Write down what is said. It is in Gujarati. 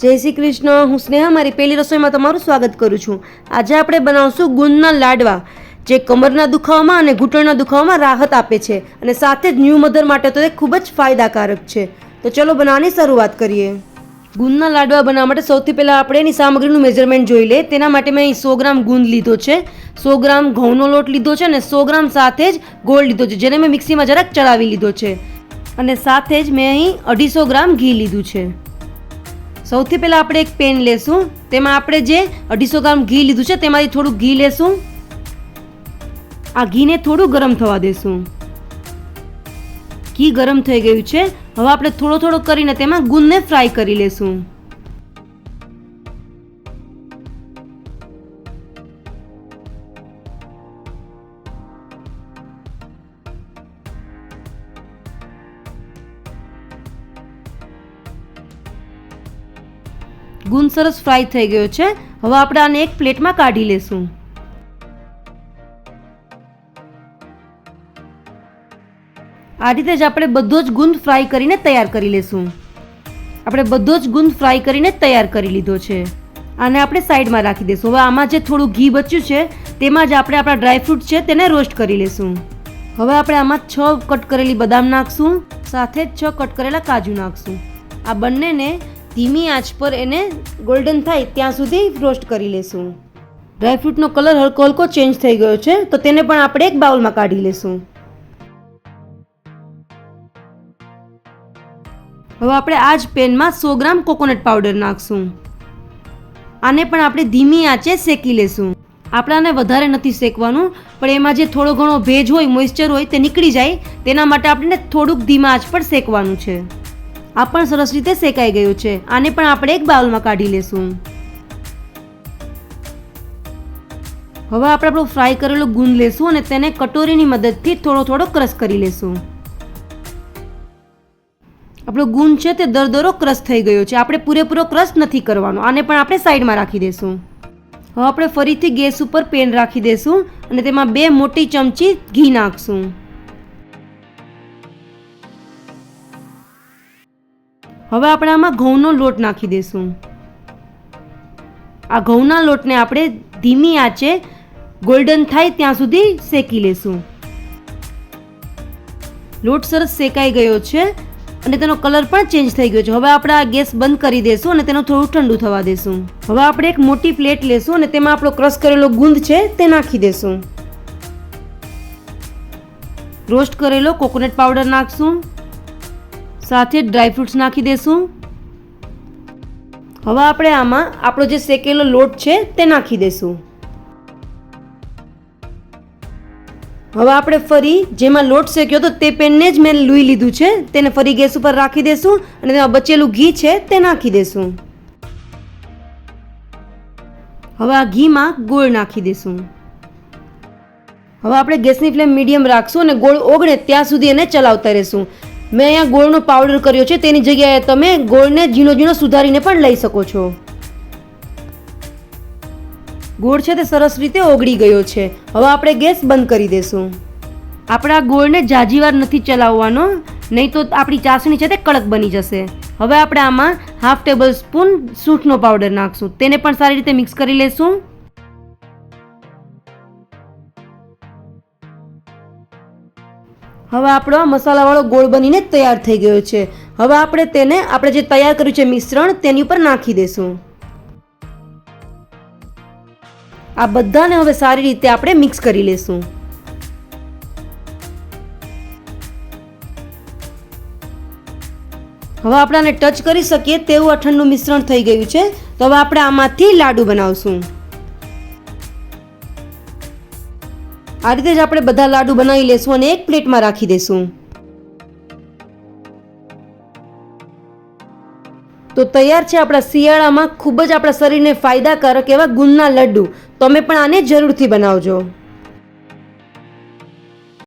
જય શ્રી કૃષ્ણ. હું સ્નેહા, મારી પહેલી રસોઈમાં તમારું સ્વાગત કરું છું. આજે આપણે બનાવશું ગુંદના લાડવા, જે કમરના દુખાવામાં અને ઘૂંટણના દુખાવામાં રાહત આપે છે અને સાથે જ ન્યૂ મધર માટે તો એ ખૂબ જ ફાયદાકારક છે. તો ચલો બનાવવાની શરૂઆત કરીએ. ગુંદના લાડવા બનાવવા માટે સૌથી પહેલાં આપણે એની સામગ્રીનું મેજરમેન્ટ જોઈ લે તેના માટે મેં અહીં સો ગ્રામ ગુંદ લીધો છે. સો ગ્રામ ઘઉંનો લોટ લીધો છે અને સો ગ્રામ સાથે જ ગોળ લીધો છે, જેને મેં મિક્સીમાં જરાક ચડાવી લીધો છે. અને સાથે જ મેં અહીં અઢીસો ગ્રામ ઘી લીધું છે. સૌથી પહેલાં આપણે એક પેન લેશું. તેમાં આપણે જે અઢીસો ગ્રામ ઘી લીધું છે, તેમાંથી થોડું ઘી લેશું. આ ઘીને થોડું ગરમ થવા દેશું. ઘી ગરમ થઈ ગયું છે. હવે આપણે થોડો થોડો કરીને તેમાં ગુંદને ફ્રાય કરી લેશું. ગુંદ સરસ ફ્રાય થઈ ગયો છે. હવે આપણે આને એક પ્લેટમાં કાઢી લેશું. આ રીતે જ આપણે બધો જ ગુંદ ફ્રાય કરીને તૈયાર કરી લેશું. આપણે બધો જ ગુંદ ફ્રાય કરીને તૈયાર કરી લીધો છે. આને આપણે સાઈડમાં રાખી દઈશું હવે આમાં જે થોડું ઘી બચ્યું છે, તેમાં જ આપણે આપણા ડ્રાયફ્રૂટ છે તેને રોસ્ટ કરી લેશું. હવે આપણે આમાં છ કટ કરેલી બદામ નાખશું, સાથે જ છ કટ કરેલા કાજુ નાખશું. આ બંનેને ધીમી આંચ પર એને ગોલ્ડન થાય ત્યાં સુધી રોસ્ટ કરી લેશું. ડ્રાયફ્રૂટનો કલર હલકો હલકો ચેન્જ થઈ ગયો છે, તો તેને પણ આપણે એક બાઉલમાં કાઢી લેશું. હવે આપણે આ જ પેનમાં સો ગ્રામ કોકોનટ પાવડર નાખશું. આને પણ આપણે ધીમી આંચે શેકી લેશું. આપણાને વધારે નથી શેકવાનું, પણ એમાં જે થોડો ઘણો ભેજ હોય મોઇશ્ચર હોય, તે નીકળી જાય, તેના માટે આપણે થોડુંક ધીમા આંચ પર શેકવાનું છે. આ પણ સરસ રીતે શેકાઈ ગયું છે. આને પણ આપણે એક બાઉલમાં કાઢી લેશું. હવે આપણે આપણો ફ્રાય કરેલો ગુંદ લેશું અને તેને કટોરીની મદદથી થોડો થોડો ક્રશ કરી લેશું. આપણો ગુંદ છે તે દરદરો ક્રશ થઈ ગયો છે. આપણે પૂરેપૂરો ક્રશ નથી કરવાનો. આને પણ આપણે સાઈડમાં રાખી દેશું. હવે આપણે ફરીથી ગેસ ઉપર પેન રાખી દેશું અને તેમાં બે મોટી ચમચી ઘી નાખશું. હવે આપણે આમાં ઘઉંનો લોટ નાખી દઈશું આ ઘઉંના લોટને આપણે ધીમી આંચે ગોલ્ડન થાય ત્યાં સુધી શેકી લેશું. લોટ સરસ શેકાઈ ગયો છે અને તેનો કલર પણ ચેન્જ થઈ ગયો છે. હવે આપણે આ ગેસ બંધ કરી દેશું અને તેનું થોડું ઠંડુ થવા દેશું. હવે આપણે એક મોટી પ્લેટ લેશું અને તેમાં આપણો ક્રશ કરેલો ગુંદ છે તે નાખી દેશું. રોસ્ટ કરેલો કોકોનટ પાવડર નાખશું. સાથે ડ્રાયફ્રૂટ્સ નાખી દેશું. હવે આપણે આમાં આપણો જે શેકેલો લોટ છે તે નાખી દેશું. હવે આપણે ફરી જેમાં લોટ શેક્યો હતો તે પેનને જ મેં લૂઈ લીધું છે, તેને ફરી ગેસ ઉપર રાખી દેશું અને તેમાં બચેલું ઘી છે તે નાખી દેશું. હવે આ ઘીમાં ગોળ નાખી દેશું. હવે આપણે ગેસની ફ્લેમ મીડિયમ રાખશું અને ગોળ ઓગળે ત્યાં સુધી એને ચલાવતા રહેશું. મેં અહીંયા ગોળનો પાવડર કર્યો છે, તેની જગ્યાએ તમે ગોળને ઝીણો ઝીણો સુધારીને પણ લઈ શકો છો. ગોળ છે તે સરસ રીતે ઓગળી ગયો છે. હવે આપણે ગેસ બંધ કરી દેશું. આપણા ગોળને જાજીવાર નથી ચલાવવાનો, નહીં તો આપણી ચાસણી છે તે કડક બની જશે. હવે આપણે આમાં હાફ ટેબલ સ્પૂન સૂંઠનો પાવડર નાખશું. તેને પણ સારી રીતે મિક્સ કરી લેશું. હવે આપણો આ મસાલાવાળો ગોળ બનીને તૈયાર થઈ ગયો છે. હવે આપણે તેને, આપણે જે તૈયાર કર્યું છે મિશ્રણ, તેની ઉપર નાખી દેશું. આ બધાને હવે સારી રીતે આપણે મિક્સ કરી લેશું. હવે આપણે ટચ કરી શકીએ તેવું આ મિશ્રણ થઈ ગયું છે. તો હવે આપણે આમાંથી લાડુ બનાવશું. આ રીતે જ આપણે બધા લાડુ બનાવી લેશું અને એક પ્લેટમાં રાખી દેશું. તો તૈયાર છે આપણા શિયાળામાં ખૂબ જ આપણા શરીરને ફાયદાકારક એવા ગુણના લડ્ડુ તમે પણ આને જરૂરથી બનાવજો.